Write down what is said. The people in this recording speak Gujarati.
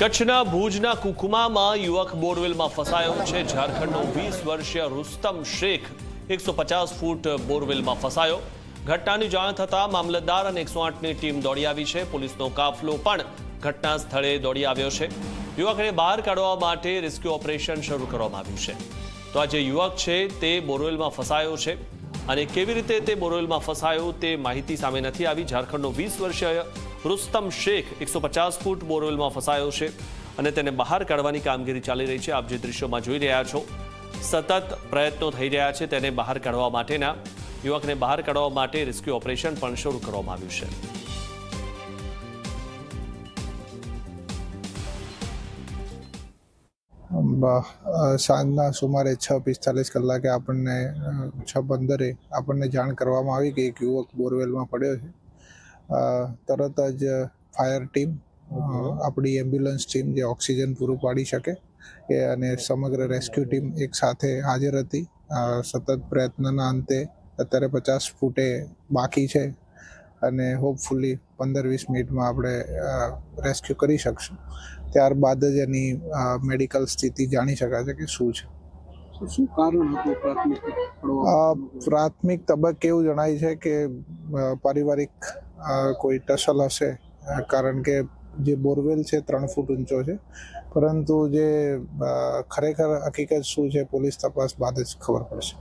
કચ્છના ભુજના કુકુમામાં યુવક બોરવેલમાં ફસાયો છે. ઝારખંડનો વીસ વર્ષીય રુસ્તમ શેખ એકસો પચાસ ફૂટ બોરવેલમાં ફસાયો. ઘટનાની જાણ થતાં મામલતદાર અને એકસો આઠની ટીમ દોડી આવી છે. પોલીસનો કાફલો પણ ઘટના સ્થળે દોડી આવ્યો છે. યુવકને બહાર કાઢવા માટે રેસ્ક્યુ ઓપરેશન શરૂ કરવામાં આવ્યું છે. તો આ જે યુવક છે તે બોરવેલમાં ફસાયો છે. અને કેવી રીતે તે બોરવેલમાં ફસાયો તે માહિતી સામે નથી આવી. ઝારખંડનો વીસ વર્ષીય રુસ્તમ શેખ એકસો પચાસ ફૂટ બોરવેલમાં ફસાયો છે અને તેને બહાર કાઢવાની કામગીરી ચાલી રહી છે. આપ જે દૃશ્યોમાં જોઈ રહ્યા છો, સતત પ્રયત્નો થઈ રહ્યા છે તેને બહાર કાઢવા માટેના. યુવકને બહાર કાઢવા માટે રેસ્ક્યુ ઓપરેશન પણ શરૂ કરવામાં આવ્યું છે. સાંજના સુમારે છ પિસ્તાલીસ કલાકે આપણને છ પંદરે આપણને જાણ કરવામાં આવી કે એક યુવક બોરવેલમાં પડ્યો છે. તરત જ ફાયર ટીમ આપણી એમ્બ્યુલન્સ ટીમ જે ઓક્સિજન પૂરું પાડી શકે એ અને સમગ્ર રેસ્ક્યુ ટીમ એક સાથે હાજર હતી. સતત પ્રયત્નના અંતે અત્યારે પચાસ ફૂટે બાકી છે અને હોપફુલી પંદર વીસ મિનિટમાં આપણે રેસ્ક્યુ કરી શકશું. ત્યારબાદ જ એની મેડિકલ સ્થિતિ જાણી શકાશે કે શું છે. શું કારણ હતું પ્રાથમિક પ્રાથમિક તબક્કે એવું જણાય છે કે પારિવારિક કોઈ ટસલ હશે કારણ કે જે બોરવેલ છે ત્રણ ફૂટ ઊંચો છે. પરંતુ જે ખરેખર હકીકત શું છે, પોલીસ તપાસ બાદ જ ખબર પડશે.